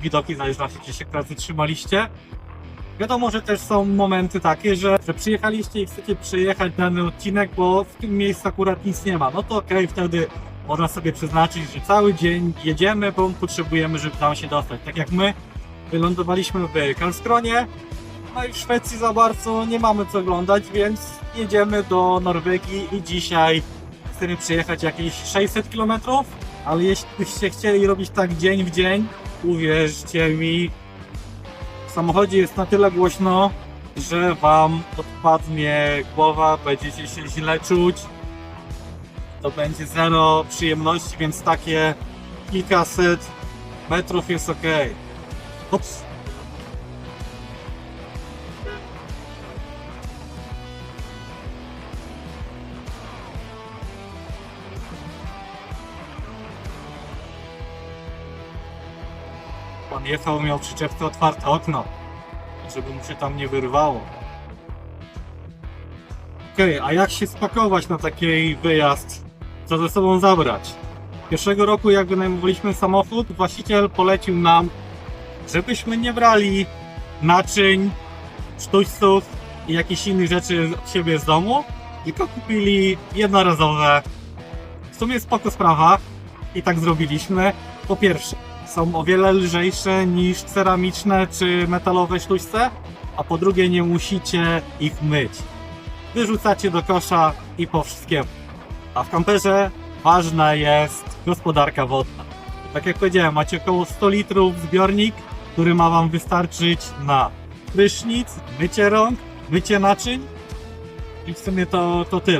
widoki, zależy właśnie, gdzie się akurat zatrzymaliście. Wiadomo, że też są momenty takie, że, że przyjechaliście i chcecie przejechać dany odcinek, bo w tym miejscu akurat nic nie ma. No to okej, wtedy można sobie przeznaczyć, że cały dzień jedziemy, bo potrzebujemy, żeby tam się dostać. Tak jak my wylądowaliśmy w Karlskronie, no i w Szwecji za bardzo nie mamy co oglądać, więc jedziemy do Norwegii i dzisiaj chcemy przejechać jakieś 600 km, ale jeśli byście chcieli robić tak dzień w dzień, uwierzcie mi, w samochodzie jest na tyle głośno, że wam odpadnie głowa, będziecie się źle czuć. To będzie zero przyjemności, więc takie kilkaset metrów jest ok. Ups. Pan jechał, miał przyczepce otwarte okno, żeby mu się tam nie wyrwało. Okej, a jak się spakować na taki wyjazd? Co ze sobą zabrać? Pierwszego roku, jak wynajmowaliśmy samochód, właściciel polecił nam, żebyśmy nie brali naczyń, sztućców i jakichś innych rzeczy od siebie z domu, tylko kupili jednorazowe. W sumie spoko sprawa i tak zrobiliśmy. Po pierwsze, są o wiele lżejsze niż ceramiczne czy metalowe sztućce, a po drugie nie musicie ich myć. Wyrzucacie do kosza i po wszystkiemu. A w kamperze ważna jest gospodarka wodna. Tak jak powiedziałem, macie około 100 litrów zbiornik, który ma Wam wystarczyć na prysznic, mycie rąk, mycie naczyń i w sumie to, to tyle.